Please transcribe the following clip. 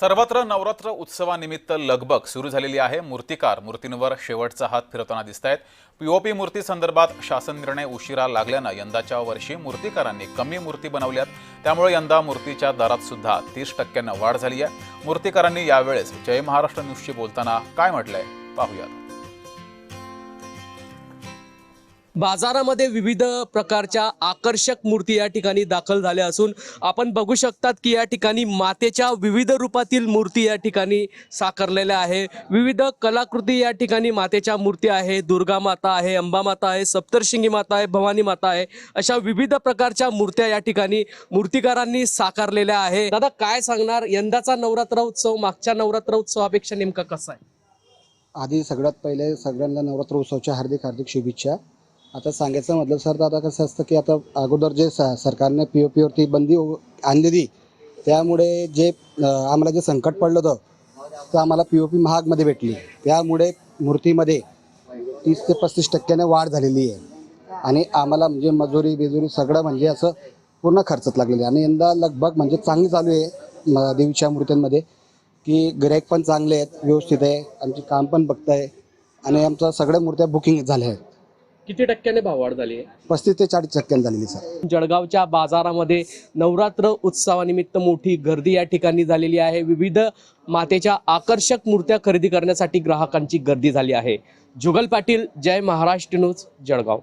सर्वत्र नवरात्र उत्सवानिमित्त लगबग सुरू झालेली आहे. मूर्तिकार मूर्तींवर शेवटचा हात फिरवताना दिसत आहेत पीओपी मूर्ती संदर्भात शासन निर्णय उशिरा लागल्यानं यंदाच्या वर्षी मूर्तिकारांनी कमी मूर्ती बनवल्यात. त्यामुळे यंदा मूर्तीच्या दरात सुद्धा तीस टक्क्यानं वाढ झाली आहे. मूर्तिकारांनी यावेळेस जय महाराष्ट्र न्यूजशी बोलताना काय म्हटलंय? पाहूयात. बाजारामध्ये विविध प्रकारच्या आकर्षक मूर्ती या ठिकाणी दाखल झाल्या असून आपण बघू शकतात की या ठिकाणी मातेच्या विविध रूपातील मूर्ती या ठिकाणी साकारलेल्या आहे. विविध कलाकृती या ठिकाणी मातेच्या मूर्ती आहे. दुर्गा माता आहे अंबा माता आहे सप्तर्शिंगी माता आहे भवानी माता आहे. अशा विविध प्रकारच्या मूर्त्या या ठिकाणी मूर्तिकारांनी साकारलेल्या आहे. दादा काय सांगणार? यंदाचा नवरात्र उत्सव मागच्या नवरात्र उत्सवापेक्षा नेमका कसा आहे? आधी सगळ्यात पहिले सगळ्यांना नवरात्र उत्सवच्या हार्दिक हार्दिक शुभेच्छा. आता सांगायचं म्हटलं सर तर आता कसं असतं की आता अगोदर जे स सरकारने पी ओ पीवरती बंदी हो- आणलेली त्यामुळे जे अं, आम्हाला जे संकट पडलं होतं तर आम्हाला पी ओ पी महागमध्ये भेटली. त्यामुळे मूर्तीमध्ये तीस ते पस्तीस टक्क्याने वाढ झालेली आहे. आणि आम्हाला म्हणजे मजुरी बिजुरी सगळं म्हणजे असं पूर्ण खर्चात लागलेलं आहे. आणि यंदा लगभग म्हणजे चांगली चालू आहे म- देवीच्या मूर्त्यांमध्ये की गिराईक पण चांगले आहेत व्यवस्थित आहे आमचे काम पण बघत आहे आणि आमच्या सगळ्या मूर्त्या बुकिंग झाल्या आहेत. किती टक्क्याने भाव वाढ झाली आहे? पस्तीस ते चाळीस टक्क्याने झालेली सर. जळगावच्या बाजारामध्ये नवरात्र उत्सवानिमित्त मोठी गर्दी या ठिकाणी झालेली आहे. विविध मातेच्या आकर्षक मूर्त्या खरेदी करण्यासाठी ग्राहकांची गर्दी झाली आहे. जुगल पाटील जय महाराष्ट्र न्यूज जळगाव.